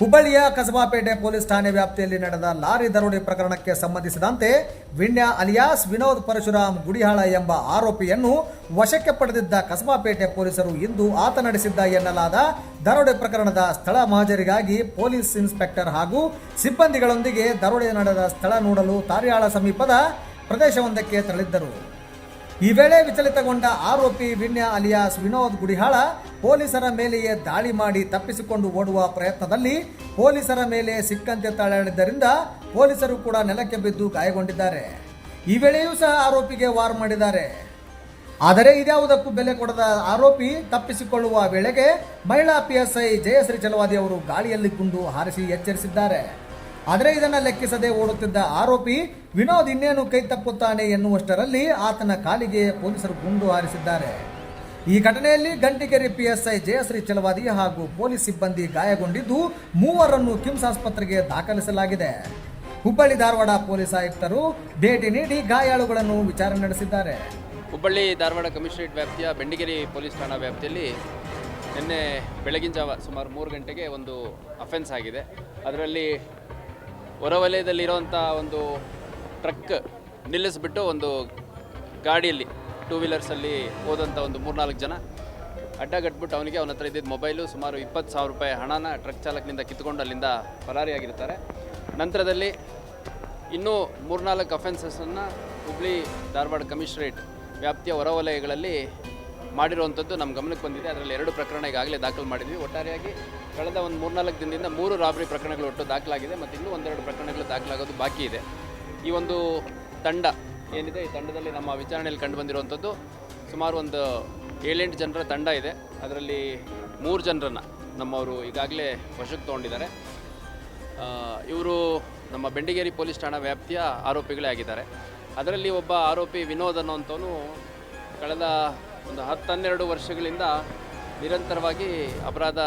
ಹುಬ್ಬಳ್ಳಿಯ ಕಸಬಾಪೇಟೆ ಪೊಲೀಸ್ ಠಾಣೆ ವ್ಯಾಪ್ತಿಯಲ್ಲಿ ನಡೆದ ಲಾರಿ ದರೋಡೆ ಪ್ರಕರಣಕ್ಕೆ ಸಂಬಂಧಿಸಿದಂತೆ ವಿಣ್ಯ ಅಲಿಯಾಸ್ ವಿನೋದ್ ಪರಶುರಾಮ್ ಗುಡಿಹಾಳ ಎಂಬ ಆರೋಪಿಯನ್ನು ವಶಕ್ಕೆ ಪಡೆದಿದ್ದ ಕಸಬಾಪೇಟೆ ಪೊಲೀಸರು ಇಂದು ಆತ ನಡೆಸಿದ್ದ ಎನ್ನಲಾದ ದರೋಡೆ ಪ್ರಕರಣದ ಸ್ಥಳ ಮಹಜರಿಗಾಗಿ ಪೊಲೀಸ್ ಇನ್ಸ್ಪೆಕ್ಟರ್ ಹಾಗೂ ಸಿಬ್ಬಂದಿಗಳೊಂದಿಗೆ ದರೋಡೆ ನಡೆದ ಸ್ಥಳ ನೋಡಲು ತಾರ್ಯಾಳ ಸಮೀಪದ ಪ್ರದೇಶವೊಂದಕ್ಕೆ ತೆರಳಿದ್ದರು. ಈ ವೇಳೆ ವಿಚಲಿತಗೊಂಡ ಆರೋಪಿ ವಿನ್ಯ ಅಲಿಯಾಸ್ ವಿನೋದ್ ಗುಡಿಹಾಳ ಪೊಲೀಸರ ಮೇಲೆಯೇ ದಾಳಿ ಮಾಡಿ ತಪ್ಪಿಸಿಕೊಂಡು ಓಡುವ ಪ್ರಯತ್ನದಲ್ಲಿ ಪೊಲೀಸರ ಮೇಲೆ ಸಿಕ್ಕಂತೆ ತಾಳಾಡಿದ್ದರಿಂದ ಪೊಲೀಸರು ಕೂಡ ನೆಲಕ್ಕೆ ಬಿದ್ದು ಗಾಯಗೊಂಡಿದ್ದಾರೆ. ಈ ವೇಳೆಯೂ ಸಹ ಆರೋಪಿಗೆ ವಾರ್ ಮಾಡಿದ್ದಾರೆ. ಆದರೆ ಇದ್ಯಾವುದಕ್ಕೂ ಬೆಲೆ ಕೊಡದ ಆರೋಪಿ ತಪ್ಪಿಸಿಕೊಳ್ಳುವ ವೇಳೆಗೆ ಮಹಿಳಾ ಪಿಎಸ್ಐ ಜಯಶ್ರೀ ಚಲವಾದಿ ಅವರು ಗಾಳಿಯಲ್ಲಿ ಗುಂಡು ಹಾರಿಸಿ ಎಚ್ಚರಿಸಿದ್ದಾರೆ. ಆದರೆ ಇದನ್ನ ಲೆಕ್ಕಿಸದೆ ಓಡುತ್ತಿದ್ದ ಆರೋಪಿ ವಿನೋದ್ ಇನ್ನೇನು ಕೈ ತಪ್ಪುತ್ತಾನೆ ಎನ್ನುವಷ್ಟರಲ್ಲಿ ಆತನ ಕಾಲಿಗೆ ಪೊಲೀಸರು ಗುಂಡು ಹಾರಿಸಿದ್ದಾರೆ. ಈ ಘಟನೆಯಲ್ಲಿ ಗಂಟಿಗೆರೆ ಪಿಎಸ್ಐ ಜಯಶ್ರೀ ಚಲವಾದಿ ಹಾಗೂ ಪೊಲೀಸ್ ಸಿಬ್ಬಂದಿ ಗಾಯಗೊಂಡಿದ್ದು ಮೂವರನ್ನು ಕಿಮ್ಸ್ ಆಸ್ಪತ್ರೆಗೆ ದಾಖಲಿಸಲಾಗಿದೆ. ಹುಬ್ಬಳ್ಳಿ ಧಾರವಾಡ ಪೊಲೀಸ್ ಆಯುಕ್ತರು ಭೇಟಿ ನೀಡಿ ಗಾಯಾಳುಗಳನ್ನು ವಿಚಾರಣೆ ನಡೆಸಿದ್ದಾರೆ. ಹುಬ್ಬಳ್ಳಿ ಧಾರವಾಡ ಕಮಿಷನರೇಟ್ ವ್ಯಾಪ್ತಿಯ ಬೆಂಡಿಗೆರೆ ಪೊಲೀಸ್ ಠಾಣಾ ವ್ಯಾಪ್ತಿಯಲ್ಲಿ ನಿನ್ನೆ ಬೆಳಗಿನ ಜಾವ ಸುಮಾರು ಮೂರು ಗಂಟೆಗೆ ಒಂದು ಅಫೆನ್ಸ್ ಆಗಿದೆ. ಅದರಲ್ಲಿ ಹೊರವಲಯದಲ್ಲಿರುವಂಥ ಒಂದು ಟ್ರಕ್ ನಿಲ್ಲಿಸ್ಬಿಟ್ಟು ಒಂದು ಗಾಡಿಯಲ್ಲಿ ಟೂ ವೀಲರ್ಸಲ್ಲಿ ಹೋದಂಥ ಒಂದು ಮೂರ್ನಾಲ್ಕು ಜನ ಅಡ್ಡಗಟ್ಬಿಟ್ಟು ಅವನಿಗೆ ಅವನ ಹತ್ರ ಇದ್ದಿದ್ದ ಮೊಬೈಲು ಸುಮಾರು ಇಪ್ಪತ್ತು ಸಾವಿರ ರೂಪಾಯಿ ಹಣನ ಟ್ರಕ್ ಚಾಲಕನಿಂದ ಕಿತ್ಕೊಂಡು ಅಲ್ಲಿಂದ ಪರಾರಿಯಾಗಿರ್ತಾರೆ ನಂತರದಲ್ಲಿ ಇನ್ನೂ ಮೂರ್ನಾಲ್ಕು ಅಫೆನ್ಸಸ್ಸನ್ನು ಹುಬ್ಳಿ ಧಾರವಾಡ ಕಮಿಷನರೇಟ್ ವ್ಯಾಪ್ತಿಯ ಹೊರವಲಯಗಳಲ್ಲಿ ಮಾಡಿರುವಂಥದ್ದು ನಮ್ಮ ಗಮನಕ್ಕೆ ಬಂದಿದೆ. ಅದರಲ್ಲಿ ಎರಡು ಪ್ರಕರಣ ಈಗಾಗಲೇ ದಾಖಲು ಮಾಡಿದ್ವಿ. ಒಟ್ಟಾರೆಯಾಗಿ ಕಳೆದ ಒಂದು ಮೂರ್ನಾಲ್ಕು ದಿನದಿಂದ ಮೂರು ರಾಬರಿ ಪ್ರಕರಣಗಳು ಒಟ್ಟು ದಾಖಲಾಗಿದೆ ಮತ್ತು ಇನ್ನೂ ಒಂದೆರಡು ಪ್ರಕರಣಗಳು ದಾಖಲಾಗೋದು ಬಾಕಿ ಇದೆ. ಈ ಒಂದು ತಂಡ ಏನಿದೆ? ಈ ತಂಡದಲ್ಲಿ ನಮ್ಮ ವಿಚಾರಣೆಯಲ್ಲಿ ಕಂಡು ಬಂದಿರುವಂಥದ್ದು ಸುಮಾರು ಒಂದು ಏಳೆಂಟು ಜನರ ತಂಡ ಇದೆ. ಅದರಲ್ಲಿ ಮೂರು ಜನರನ್ನು ನಮ್ಮವರು ಈಗಾಗಲೇ ವಶಕ್ಕೆ ತೊಗೊಂಡಿದ್ದಾರೆ. ಇವರು ನಮ್ಮ ಬೆಂಡಿಗೇರಿ ಪೊಲೀಸ್ ಠಾಣಾ ವ್ಯಾಪ್ತಿಯ ಆರೋಪಿಗಳೇ ಆಗಿದ್ದಾರೆ. ಅದರಲ್ಲಿ ಒಬ್ಬ ಆರೋಪಿ ವಿನೋದ್ ಅನ್ನೋಂಥವನು ಕಳೆದ ಒಂದು ಹತ್ತು ಹನ್ನೆರಡು ವರ್ಷಗಳಿಂದ ನಿರಂತರವಾಗಿ ಅಪರಾಧ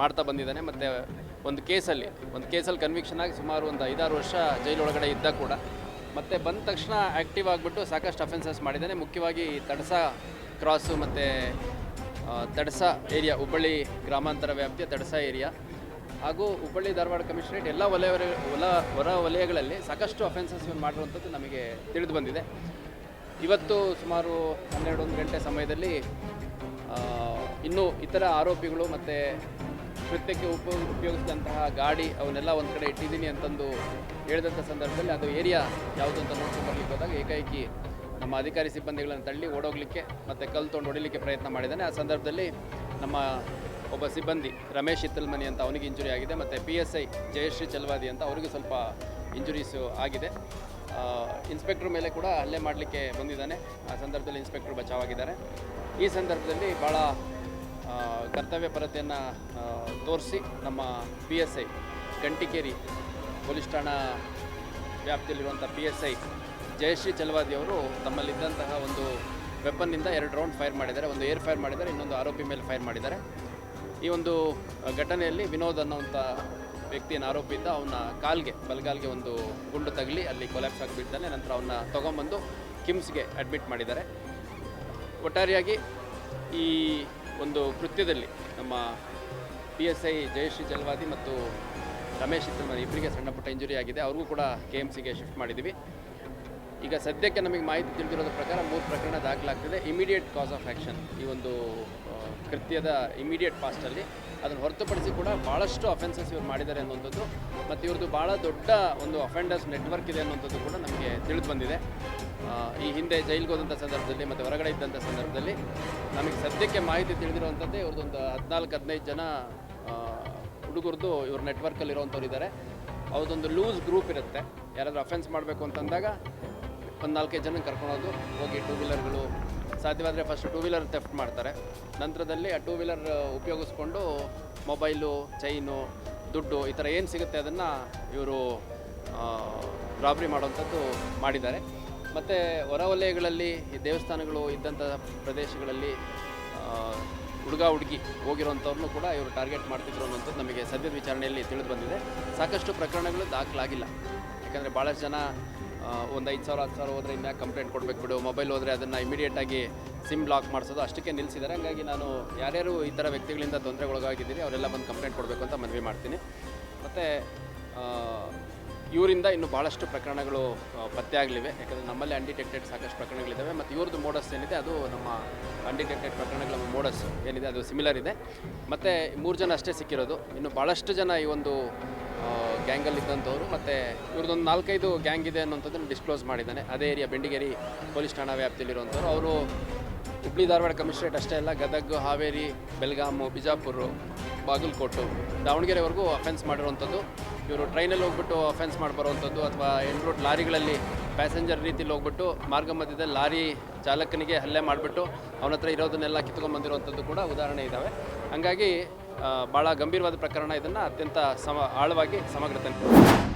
ಮಾಡ್ತಾ ಬಂದಿದ್ದಾನೆ. ಮತ್ತು ಒಂದು ಕೇಸಲ್ಲಿ ಒಂದು ಕೇಸಲ್ಲಿ ಕನ್ವಿಕ್ಷನ್ ಆಗಿ ಸುಮಾರು ಒಂದು ಐದಾರು ವರ್ಷ ಜೈಲೊಳಗಡೆ ಇದ್ದ ಕೂಡ. ಮತ್ತು ಬಂದ ತಕ್ಷಣ ಆ್ಯಕ್ಟಿವ್ ಆಗಿಬಿಟ್ಟು ಸಾಕಷ್ಟು ಅಫೆನ್ಸಸ್ ಮಾಡಿದ್ದಾನೆ. ಮುಖ್ಯವಾಗಿ ತಡಸ ಕ್ರಾಸು ಮತ್ತು ತಡಸ ಏರಿಯಾ ಹುಬ್ಬಳ್ಳಿ ಗ್ರಾಮಾಂತರ ವ್ಯಾಪ್ತಿಯ ತಡಸ ಏರಿಯಾ ಹಾಗೂ ಹುಬ್ಬಳ್ಳಿ ಧಾರವಾಡ ಕಮಿಷನರೇಟ್ ಎಲ್ಲ ವಲಯ ಹೊಲ, ಹೊರ ವಲಯಗಳಲ್ಲಿ ಸಾಕಷ್ಟು ಅಫೆನ್ಸಸ್ ಮಾಡಿರುವಂಥದ್ದು ನಮಗೆ ತಿಳಿದು ಬಂದಿದೆ. ಇವತ್ತು ಸುಮಾರು ಹನ್ನೆರಡು ಒಂದು ಗಂಟೆ ಸಮಯದಲ್ಲಿ ಇನ್ನೂ ಇತರ ಆರೋಪಿಗಳು ಮತ್ತು ಕೃತ್ಯಕ್ಕೆ ಉಪ, ಉಪಯೋಗಿಸಿದಂತಹ ಗಾಡಿ ಅವನ್ನೆಲ್ಲ ಒಂದು ಕಡೆ ಇಟ್ಟಿದ್ದೀನಿ ಅಂತಂದು ಹೇಳಿದಂಥ ಸಂದರ್ಭದಲ್ಲಿ ಅದು ಏರಿಯಾ ಯಾವುದು ಅಂತ ನೋಡ್ಕೊಂಡು ಬರಲಿಕ್ಕೆ ಹೋದಾಗ ಏಕಾಏಕಿ ನಮ್ಮ ಅಧಿಕಾರಿ ಸಿಬ್ಬಂದಿಗಳನ್ನು ತಳ್ಳಿ ಓಡೋಗ್ಲಿಕ್ಕೆ ಮತ್ತು ಕಲ್ಲು ತೊಗೊಂಡು ಹೊಡಿಲಿಕ್ಕೆ ಪ್ರಯತ್ನ ಮಾಡಿದ್ದಾನೆ. ಆ ಸಂದರ್ಭದಲ್ಲಿ ನಮ್ಮ ಒಬ್ಬ ಸಿಬ್ಬಂದಿ ರಮೇಶ್ ಇತ್ತಲ್ಮನಿ ಅಂತ ಅವನಿಗೆ ಇಂಜುರಿ ಆಗಿದೆ ಮತ್ತು P S I Jayashree Chalavadi ಅಂತ ಅವರಿಗೂ ಸ್ವಲ್ಪ ಇಂಜುರೀಸು ಆಗಿದೆ. ಇನ್ಸ್ಪೆಕ್ಟ್ರ್ ಮೇಲೆ ಕೂಡ ಹಲ್ಲೆ ಮಾಡಲಿಕ್ಕೆ ಬಂದಿದ್ದಾನೆ. ಆ ಸಂದರ್ಭದಲ್ಲಿ ಇನ್ಸ್ಪೆಕ್ಟ್ರು ಬಚಾವಾಗಿದ್ದಾರೆ. ಈ ಸಂದರ್ಭದಲ್ಲಿ ಭಾಳ ಕರ್ತವ್ಯಪರತೆಯನ್ನು ಕರ್ತವ್ಯ ಪರತೆಯನ್ನು ತೋರಿಸಿ ನಮ್ಮ P S I Gantikeri police ಠಾಣಾ ವ್ಯಾಪ್ತಿಯಲ್ಲಿರುವಂಥ P S I Jayashree Chalavadi ಅವರು ತಮ್ಮಲ್ಲಿದ್ದಂತಹ ಒಂದು ವೆಪನ್ನಿಂದ ಎರಡು ರೌಂಡ್ ಫೈರ್ ಮಾಡಿದ್ದಾರೆ. ಒಂದು ಏರ್ ಫೈರ್ ಮಾಡಿದ್ದಾರೆ, ಇನ್ನೊಂದು ಆರೋಪಿ ಮೇಲೆ ಫೈರ್ ಮಾಡಿದ್ದಾರೆ. ಈ ಒಂದು ಘಟನೆಯಲ್ಲಿ ವಿನೋದ್ ಅನ್ನೋಂಥ ವ್ಯಕ್ತಿಯನ್ನು ಆರೋಪಿ ಇದ್ದ ಅವನ ಕಾಲ್ಗೆ, ಬಲಗಾಲ್ಗೆ ಒಂದು ಗುಂಡು ತಗಲಿ ಅಲ್ಲಿ ಕೊಲ್ಯಾಪ್ಸ್ ಆಗಿಬಿಡ್ತಾನೆ ನಂತರ ಅವನ್ನ ತೊಗೊಂಬಂದು ಕಿಮ್ಸ್ಗೆ ಅಡ್ಮಿಟ್ ಮಾಡಿದ್ದಾರೆ. ಒಟ್ಟಾರೆಯಾಗಿ ಈ ಒಂದು ಕೃತ್ಯದಲ್ಲಿ ನಮ್ಮ P S I Jayashree Jalwadi ಮತ್ತು ರಮೇಶ್ ಇತ್ತಲ್ಮನಿ ಇಬ್ಬರಿಗೆ ಸಣ್ಣಪುಟ್ಟ ಇಂಜುರಿ ಆಗಿದೆ. ಅವ್ರಿಗೂ ಕೂಡ ಕೆ ಎಂ ಸಿಗೆ ಶಿಫ್ಟ್ ಮಾಡಿದ್ದೀವಿ. ಈಗ ಸದ್ಯಕ್ಕೆ ನಮಗೆ ಮಾಹಿತಿ ತಿಳಿದಿರೋದ್ರ ಪ್ರಕಾರ ಮೂರು ಪ್ರಕರಣ ದಾಖಲಾಗ್ತದೆ. ಇಮಿಡಿಯೇಟ್ ಕಾಸ್ ಆಫ್ ಆ್ಯಕ್ಷನ್ ಈ ಒಂದು ಕೃತ್ಯದ ಇಮಿಡಿಯೇಟ್ ಪಾಸ್ಟಲ್ಲಿ ಅದನ್ನು ಹೊರತುಪಡಿಸಿ ಕೂಡ ಭಾಳಷ್ಟು ಅಫೆನ್ಸಸ್ ಇವ್ರು ಮಾಡಿದ್ದಾರೆ ಅನ್ನೋಂಥದ್ದು ಮತ್ತು ಇವ್ರದ್ದು ಭಾಳ ದೊಡ್ಡ ಒಂದು ಅಫೆಂಡರ್ಸ್ ನೆಟ್ವರ್ಕ್ ಇದೆ ಅನ್ನುವಂಥದ್ದು ಕೂಡ ನಮಗೆ ತಿಳಿದು ಬಂದಿದೆ ಈ ಹಿಂದೆ ಜೈಲಿಗೆ ಹೋದಂಥ ಸಂದರ್ಭದಲ್ಲಿ ಮತ್ತು ಹೊರಗಡೆ ಇದ್ದಂಥ ಸಂದರ್ಭದಲ್ಲಿ ನಮಗೆ ಸದ್ಯಕ್ಕೆ ಮಾಹಿತಿ ತಿಳಿದಿರುವಂಥದ್ದೇ ಇವ್ರದ್ದೊಂದು ಹದಿನಾಲ್ಕು, ಹದಿನೈದು ಜನ ಹುಡುಗರದ್ದು ಇವ್ರ ನೆಟ್ವರ್ಕಲ್ಲಿ ಇರೋವಂಥವ್ರು ಇದ್ದಾರೆ ಅವ್ರದ್ದೊಂದು ಲೂಸ್ ಗ್ರೂಪ್ ಇರುತ್ತೆ. ಯಾರಾದರೂ ಅಫೆನ್ಸ್ ಮಾಡಬೇಕು ಅಂತಂದಾಗ ಒಂದು ನಾಲ್ಕೈದು ಜನ ಕರ್ಕೊಳೋದು ಹೋಗಿ ಟೂ ವೀಲರ್ಗಳು ಸಾಧ್ಯವಾದರೆ ಫಸ್ಟ್ ಟೂ ವೀಲರ್ ತೆಫ್ಟ್ ಮಾಡ್ತಾರೆ. ನಂತರದಲ್ಲಿ ಆ ಟೂ ವೀಲರ್ ಉಪಯೋಗಿಸ್ಕೊಂಡು ಮೊಬೈಲು ಚೈನು ದುಡ್ಡು ಈ ಥರ ಏನು ಸಿಗುತ್ತೆ ಅದನ್ನು ಇವರು ರಾಬ್ರಿ ಮಾಡುವಂಥದ್ದು ಮಾಡಿದ್ದಾರೆ. ಮತ್ತು ಹೊರವಲಯಗಳಲ್ಲಿ ಈ ದೇವಸ್ಥಾನಗಳು ಇದ್ದಂಥ ಪ್ರದೇಶಗಳಲ್ಲಿ ಹುಡುಗ ಹುಡುಗಿ ಹೋಗಿರುವಂಥವ್ರನ್ನೂ ಕೂಡ ಇವರು ಟಾರ್ಗೆಟ್ ಮಾಡ್ತಿದ್ರು ಅನ್ನೋಂಥದ್ದು ನಮಗೆ ಸದ್ಯದ ವಿಚಾರಣೆಯಲ್ಲಿ ತಿಳಿದು ಬಂದಿದೆ. ಸಾಕಷ್ಟು ಪ್ರಕರಣಗಳು ದಾಖಲಾಗಿಲ್ಲ. ಯಾಕಂದರೆ ಭಾಳಷ್ಟು ಜನ ಒಂದು ಐದು ಸಾವಿರ, ಹತ್ತು ಸಾವಿರ ಹೋದರೆ ಇನ್ನು ಕಂಪ್ಲೇಂಟ್ ಕೊಡಬೇಕು ಬಿಡು. ಮೊಬೈಲ್ ಹೋದರೆ ಅದನ್ನು ಇಮಿಡಿಯೇಟಾಗಿ ಸಿಮ್ ಬ್ಲಾಕ್ ಮಾಡಿಸೋದು ಅಷ್ಟಕ್ಕೆ ನಿಲ್ಲಿಸಿದ್ದಾರೆ ಹಾಗಾಗಿ ನಾನು ಯಾರ್ಯಾರು ಈ ಥರ ವ್ಯಕ್ತಿಗಳಿಂದ ತೊಂದರೆಗೊಳಗಾಗಿದ್ದೀರಿ, ಅವರೆಲ್ಲ ಬಂದು ಕಂಪ್ಲೇಂಟ್ ಕೊಡಬೇಕು ಅಂತ ಮನವಿ ಮಾಡ್ತೀನಿ. ಮತ್ತು ಇವರಿಂದ ಇನ್ನು ಭಾಳಷ್ಟು ಪ್ರಕರಣಗಳು ಪತ್ತೆ ಆಗಲಿವೆ. ಯಾಕಂದರೆ ನಮ್ಮಲ್ಲಿ ಅನ್ಡಿಟೆಕ್ಟೆಡ್ ಸಾಕಷ್ಟು ಪ್ರಕರಣಗಳಿದ್ದಾವೆ ಮತ್ತು ಇವ್ರದ್ದು ಮೋಡಸ್ ಏನಿದೆ, ಅದು ನಮ್ಮ ಅನ್ಡಿಟೆಕ್ಟೆಡ್ ಪ್ರಕರಣಗಳ ಮೋಡಸ್ ಏನಿದೆ, ಅದು ಸಿಮಿಲರ್ ಇದೆ. ಮತ್ತು ಮೂರು ಜನ ಅಷ್ಟೇ ಸಿಕ್ಕಿರೋದು. ಇನ್ನು ಭಾಳಷ್ಟು ಜನ ಈ ಒಂದು ಗ್ಯಾಂಗಲ್ಲಿ ಇದ್ದಂಥವ್ರು ಮತ್ತು ಇವ್ರದ್ದೊಂದು ನಾಲ್ಕೈದು ಗ್ಯಾಂಗ್ ಇದೆ ಅನ್ನೋಂಥದ್ದನ್ನು ಡಿಸ್ಕ್ಲೋಸ್ ಮಾಡಿದ್ದಾನೆ. ಅದೇ ಏರಿಯಾ ಬೆಂಡಿಗೇರಿ ಪೊಲೀಸ್ ಠಾಣಾ ವ್ಯಾಪ್ತಿಯಲ್ಲಿರುವಂಥವ್ರು. ಅವರು ಹುಬ್ಳಿ ಧಾರವಾಡ ಕಮಿಷನರೇಟ್ ಅಷ್ಟೇ ಅಲ್ಲ, ಗದಗ್, ಹಾವೇರಿ, ಬೆಲ್ಗಾಮು, ಬಿಜಾಪುರ, ಬಾಗಲಕೋಟು, ದಾವಣಗೆರೆವರೆಗೂ ಅಫೆನ್ಸ್ ಮಾಡಿರುವಂಥದ್ದು. ಇವರು ಟ್ರೈನಲ್ಲಿ ಹೋಗ್ಬಿಟ್ಟು ಅಫೆನ್ಸ್ ಮಾಡಿ ಬರುವಂಥದ್ದು ಅಥವಾ ಎಂಡ್ ರೋಡ್ ಲಾರಿಗಳಲ್ಲಿ ಪ್ಯಾಸೆಂಜರ್ ರೀತಿಯಲ್ಲಿ ಹೋಗ್ಬಿಟ್ಟು ಮಾರ್ಗ ಮಧ್ಯದಲ್ಲಿ ಲಾರಿ ಚಾಲಕನಿಗೆ ಹಲ್ಲೆ ಮಾಡಿಬಿಟ್ಟು ಅವನ ಹತ್ರ ಇರೋದನ್ನೆಲ್ಲ ಕಿತ್ಕೊಂಡ್ಬಂದಿರುವಂಥದ್ದು ಕೂಡ ಉದಾಹರಣೆ ಇದ್ದಾವೆ ಹಾಗಾಗಿ ಭಾಳ ಗಂಭೀರವಾದ ಪ್ರಕರಣ ಇದನ್ನು ಅತ್ಯಂತ ಸಮ ಆಳವಾಗಿ ಸಮಗ್ರತೆ